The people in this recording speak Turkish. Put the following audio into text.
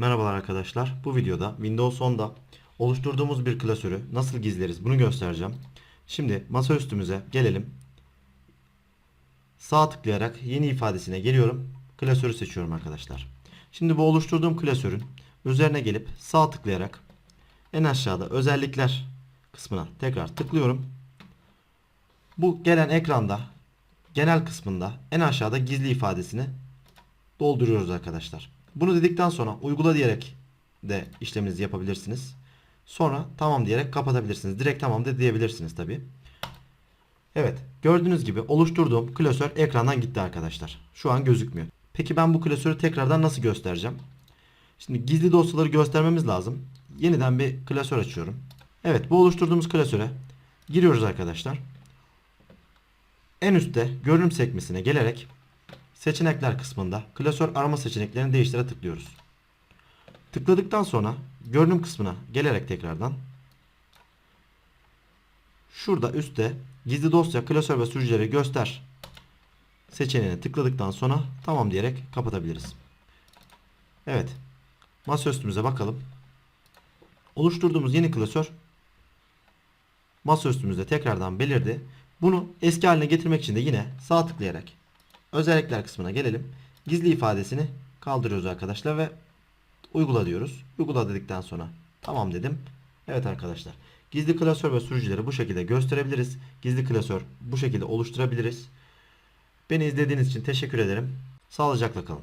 Merhabalar arkadaşlar. Bu videoda Windows 10'da oluşturduğumuz bir klasörü nasıl gizleriz bunu göstereceğim. Şimdi masaüstümüze gelelim. Sağ tıklayarak yeni ifadesine geliyorum. Klasörü seçiyorum arkadaşlar. Şimdi bu oluşturduğum klasörün üzerine gelip sağ tıklayarak en aşağıda özellikler kısmına tekrar tıklıyorum. Bu gelen ekranda genel kısmında en aşağıda gizli ifadesini dolduruyoruz arkadaşlar. Bunu dedikten sonra uygula diyerek de işleminizi yapabilirsiniz. Sonra tamam diyerek kapatabilirsiniz. Direkt tamam da diyebilirsiniz tabi. Evet gördüğünüz gibi oluşturduğum klasör ekrandan gitti arkadaşlar. Şu an gözükmüyor. Peki ben bu klasörü tekrardan nasıl göstereceğim? Şimdi gizli dosyaları göstermemiz lazım. Yeniden bir klasör açıyorum. Evet bu oluşturduğumuz klasöre giriyoruz arkadaşlar. En üstte görünüm sekmesine gelerek seçenekler kısmında klasör arama seçeneklerini değiştire tıklıyoruz. Tıkladıktan sonra görünüm kısmına gelerek tekrardan şurada üstte gizli dosya klasör ve sürücüleri göster seçeneğine tıkladıktan sonra tamam diyerek kapatabiliriz. Evet. Masaüstümüze bakalım. Oluşturduğumuz yeni klasör masaüstümüzde tekrardan belirdi. Bunu eski haline getirmek için de yine sağ tıklayarak özellikler kısmına gelelim. Gizli ifadesini kaldırıyoruz arkadaşlar ve uygula diyoruz. Uygula dedikten sonra tamam dedim. Evet arkadaşlar. Gizli klasör ve sürücüleri bu şekilde gösterebiliriz. Gizli klasör bu şekilde oluşturabiliriz. Beni izlediğiniz için teşekkür ederim. Sağlıcakla kalın.